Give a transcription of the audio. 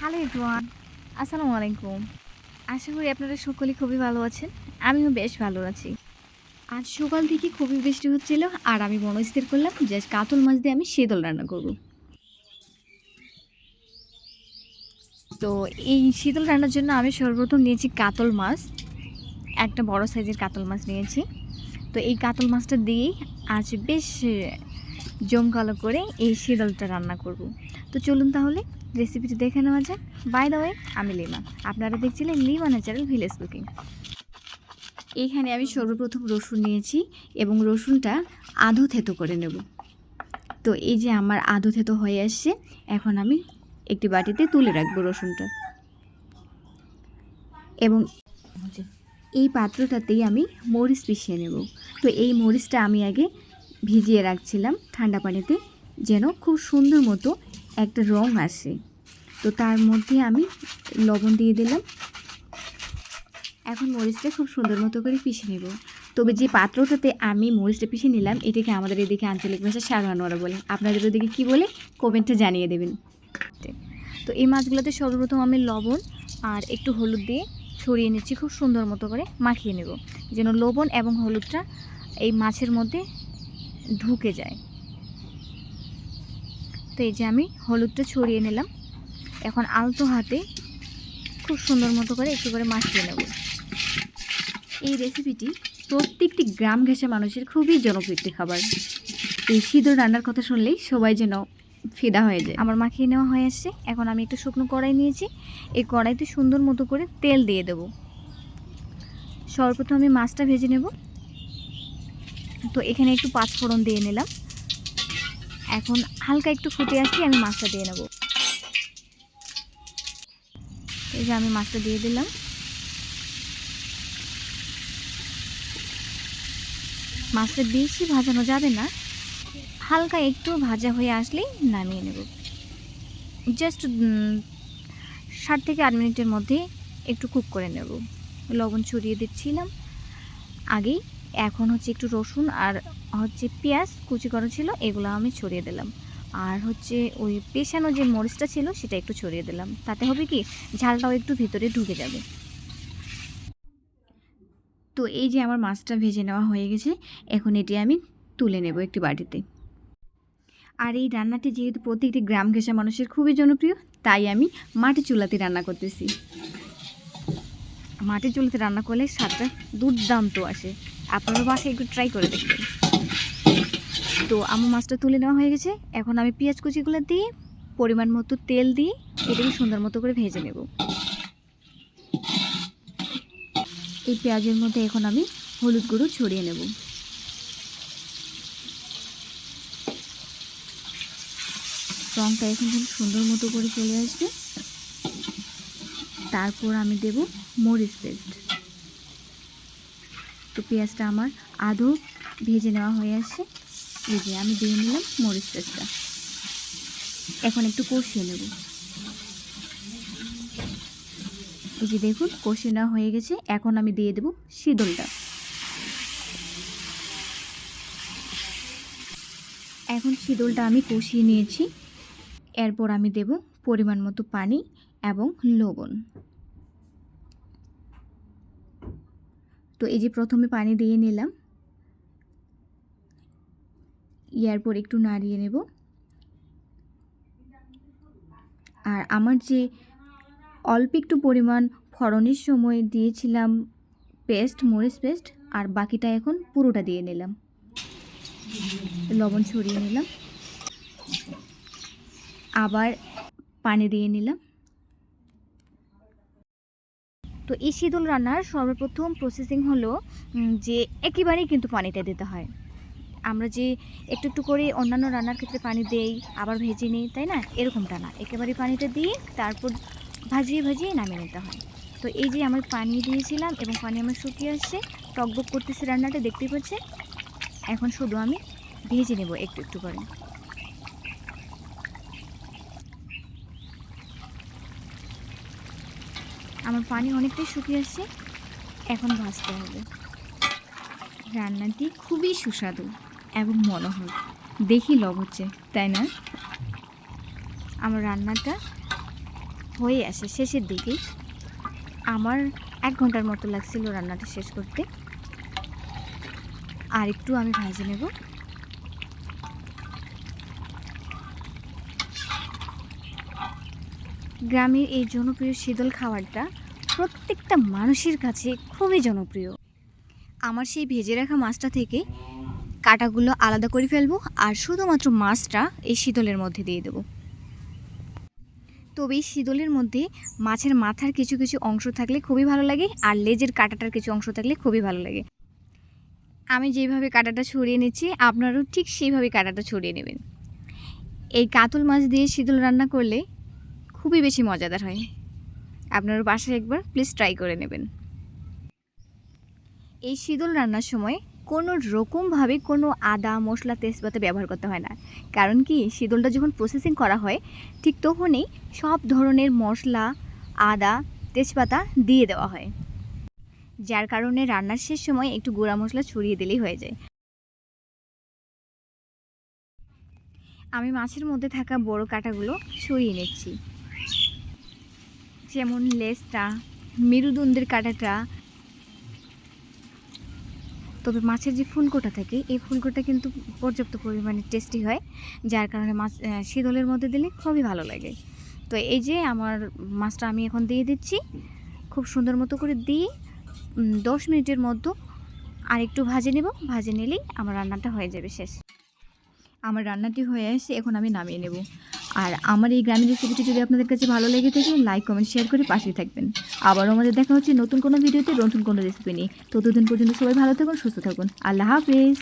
Hello everyone, আসসালামু আলাইকুম। আশা করি আপনারা সকলেই খুবই ভালো আছেন, আমিও বেশ ভালো আছি। আজ সকাল থেকে খুবই বৃষ্টি হচ্ছিল, আর আমি মনস্থির করলাম যে কাতল মাছ দিয়ে আমি শীতল রান্না করব। তো এই শীতল রান্নার জন্য আমি সর্বপ্রথম নিয়েছি কাতল মাছ, একটা বড় সাইজের কাতল মাছ নিয়েছি। তো এই কাতল মাছটা দিয়েই আজ বেশ জমকালো করে এই শীতলটা রান্না করব। তো চলুন তাহলে রেসিপিটি দেখে নেওয়া যাক। বাই দ্য ওয়ে আমি লিমা। আপনারা দেখছিলেন লিমা ন্যাচারাল ভিলেজ কুকিং। এইখানে আমি সর্বপ্রথম রসুন নিয়েছি এবং রসুনটা আধো থেতো করে নেব। তো এই যে আমার আধো থেতো হয়ে আসছে, এখন আমি একটি বাটিতে তুলে রাখব রসুনটা। এবং এই পাত্রটাতেই আমি মরিচ পিষিয়ে নেব। তো এই মরিচটা আমি আগে ভিজিয়ে রাখছিলাম ঠান্ডা পানিতে, যেন খুব সুন্দর মতো একটা রং আসে তো তার মধ্যে আমি লবণ দিয়ে দিলাম। এখন মরিচটা খুব সুন্দর মতো করে পিষে নেব। তবে যে পাত্রটাতে আমি মরিচটা পিষে নিলাম, এটাকে আমাদের এদিকে আঞ্চলিক ভাষা সারোয়ানোয়ারা বলে। আপনাদের ওদিকে কী বলে? কমেন্টে জানিয়ে দেবেন। তো এই মাছগুলোতে সর্বপ্রথম আমি লবণ আর একটু হলুদ দিয়ে ছড়িয়ে নিচ্ছি, খুব সুন্দর মতো করে মাখিয়ে নেব। যেন লবণ এবং হলুদটা এই মাছের মধ্যে ঢুকে যায়। তো এই যে আমি হলুদটা ছড়িয়ে নিলাম। এখন আলতো হাতে খুব সুন্দর মতো করে একটু করে মাখিয়ে নেব। এই রেসিপিটি প্রত্যেকটি গ্রাম ঘেঁষা মানুষের খুবই জনপ্রিয় একটি খাবার। এই সিঁদুর রান্নার কথা শুনলেই সবাই যেন ফিদা হয়ে যায়। আমার মাখিয়ে নেওয়া হয়ে আসছে। এখন আমি একটু শুকনো কড়াই নিয়েছি। এই কড়াইতে সুন্দর মতো করে তেল দিয়ে দেব। সর্বপ্রথম আমি মাছটা ভেজে নেব। তো এখানে একটু পাঁচফোড়ন দিয়ে নিলাম। এখন হালকা একটু ফুটে আসছি আমি মাছটা দিয়ে নেব। এই যে আমি মাছটা দিয়ে দিলাম। মাছটা বেশি ভাজানো যাবে না, হালকা একটু ভাজা হয়ে আসলেই নামিয়ে নেব। জাস্ট ষাট থেকে আট মিনিটের মধ্যে একটু কুক করে নেব। লবণ ছড়িয়ে দিচ্ছিলাম। আগেই এখন হচ্ছে একটু রসুন আর হচ্ছে পেঁয়াজ, কুচি করা ছিল, এগুলো আমি ছড়িয়ে দিলাম। আর হচ্ছে ওই পেশানো যে মরিচটা ছিল, সেটা একটু ছড়িয়ে দিলাম। তাতে হবে কি, ঝালটাও একটু ভিতরে ঢুকে যাবে। তো এই যে আমার মাছটা ভেজে নেওয়া হয়ে গেছে, এখন এটি আমি তুলে নেব একটি বাটিতে। আর এই রান্নাটি যেহেতু প্রত্যেকটি গ্রাম ঘেঁষা মানুষের খুবই জনপ্রিয়, তাই আমি মাটি চুলাতে রান্না করতেছি। মাটির চুলাতে রান্না করলে স্বাদটা দুর্দান্ত আসে। আপনারা বাসায় একটু ট্রাই করে দেখবেন। তো আমার মাছটা তুলে নেওয়া হয়ে গেছে। এখন আমি পেঁয়াজ কুচিগুলো দিয়ে, পরিমাণ মতো তেল দিয়ে এটাকে সুন্দর মতো করে ভেজে নেব। এই পেঁয়াজের মধ্যে এখন আমি হলুদ গুঁড়ো ছড়িয়ে নেব। রঙটা এখন খুব সুন্দর মতো করে চলে আসবে। তারপর আমি দেব মরিচ পেস্ট। তো পেঁয়াজটা আমার আদৌ ভেজে নেওয়া হয়ে আসছে। এই যে আমি দিয়ে নিলাম মরিচ পেস্টটা এখন একটু কষিয়ে নেব। এই যে দেখুন, কষিয়ে নেওয়া হয়ে গেছে। এখন আমি দিয়ে দেব শীতলটা এখন শীতলটা আমি কষিয়ে নিয়েছি। এরপর আমি দেব পরিমাণ মতো পানি এবং লবণ। তো এই যে প্রথমে পানি দিয়ে নিলাম। ইয়ারপর একটু নাড়িয়ে নেব। আর আমার যে অল্প একটু পরিমাণ ফড়নের সময় দিয়েছিলাম পেস্ট, মরিচ পেস্ট, আর বাকিটা এখন পুরোটা দিয়ে নিলাম। লবণ ছড়িয়ে নিলাম। আবার পানি দিয়ে নিলাম। তো এই শীতল রান্নার সর্বপ্রথম প্রসেসিং হলো যে একেবারেই কিন্তু পানিটা দিতে হয়। আমরা যে একটু একটু করে অন্যান্য রান্নার ক্ষেত্রে পানি দেই, আবার ভেজে নিই, তাই না? এরকমটা না। একেবারে পানিটা দিয়ে তারপর ভাজিয়ে ভাজিয়ে নামিয়ে নিতে হয়। তো এই যে আমার পানি দিয়েছিলাম এবং পানি আমার শুকিয়ে আসছে, টকবক করতেছে রান্নাটা, দেখতেই পাচ্ছে এখন শুধু আমি ভেজে নেব একটু একটু করে। আমার পানি অনেকটাই শুকিয়ে আসছে, এখন ভাজতে হবে। রান্নাটি খুবই সুস্বাদু। এবং মনোহর। দেখি লব হচ্ছে, তাই না? আমার রান্নাটা হয়ে আসে শেষের দিকে। আমার এক ঘণ্টার মতো লাগছিল রান্নাটা শেষ করতে। আর একটু আমি ভাজে নেব। গ্রামের এই জনপ্রিয় শীতল খাবারটা প্রত্যেকটা মানুষের কাছে খুবই জনপ্রিয়। আমার সেই ভেজে রাখা মাছটা থেকে কাটাগুলো আলাদা করে ফেলব আর শুধুমাত্র মাছটা এই শীতলের মধ্যে দিয়ে দেবো। তবে এই শীতলের মধ্যে মাছের মাথার কিছু কিছু অংশ থাকলে খুবই ভালো লাগে আর লেজের কাঁটাটার কিছু অংশ থাকলে খুবই ভালো লাগে। আমি যেভাবে কাঁটাটা ছড়িয়ে নিচ্ছি, আপনারাও ঠিক সেইভাবে কাঁটাটা ছড়িয়ে নেবেন। এই কাতল মাছ দিয়ে শীতল রান্না করলে খুবই বেশি মজাদার হয়। আপনারা বাসায় একবার প্লিজ ট্রাই করে নেবেন। এই শীতল রান্নার সময় কোনো রকমভাবে কোনো আদা, মশলা, তেজপাতা ব্যবহার করতে হয় না। কারণ কি, শীতলটা যখন প্রসেসিং করা হয়, ঠিক তখনই সব ধরনের মশলা, আদা, তেজপাতা দিয়ে দেওয়া হয়। যার কারণে রান্নার শেষ সময় একটু গুঁড়া মশলা ছড়িয়ে দিলেই হয়ে যায়। আমি মাছের মধ্যে থাকা বড় কাঁটাগুলো সরিয়ে নিচ্ছি। যেমন লেজটা, মেরুদণ্ডের কাঁটাটা তবে মাছের যে ফুলকোটা থাকে, এই ফুলকোটা কিন্তু পর্যাপ্ত পরিমাণে টেস্টি হয়, যার কারণে মাছ শীতলের মধ্যে দিলে খুবই ভালো লাগে। তো এই যে আমার মাছটা আমি এখন দিয়ে দিচ্ছি, খুব সুন্দর মতো করে দিয়ে দশ মিনিটের মধ্যে আর একটু ভাজে নেব। ভাজে নিলেই আমার রান্নাটা হয়ে যাবে শেষ। আমার রান্নাটি হয়ে আসছে এখন আমি নামিয়ে নেব। আর আমার এই গ্রামের রেসিপিটি যদি আপনাদের কাছে ভালো লেগে থাকে লাইক কমেন্ট শেয়ার করে পাশেই থাকবেন। আবারও আমাদের দেখা হচ্ছে নতুন কোনো ভিডিওতে নতুন কোনো রেসিপি নিয়ে। ততদিন পর্যন্ত সবাই ভালো থাকুন, সুস্থ থাকুন। আল্লাহ হাফিজ।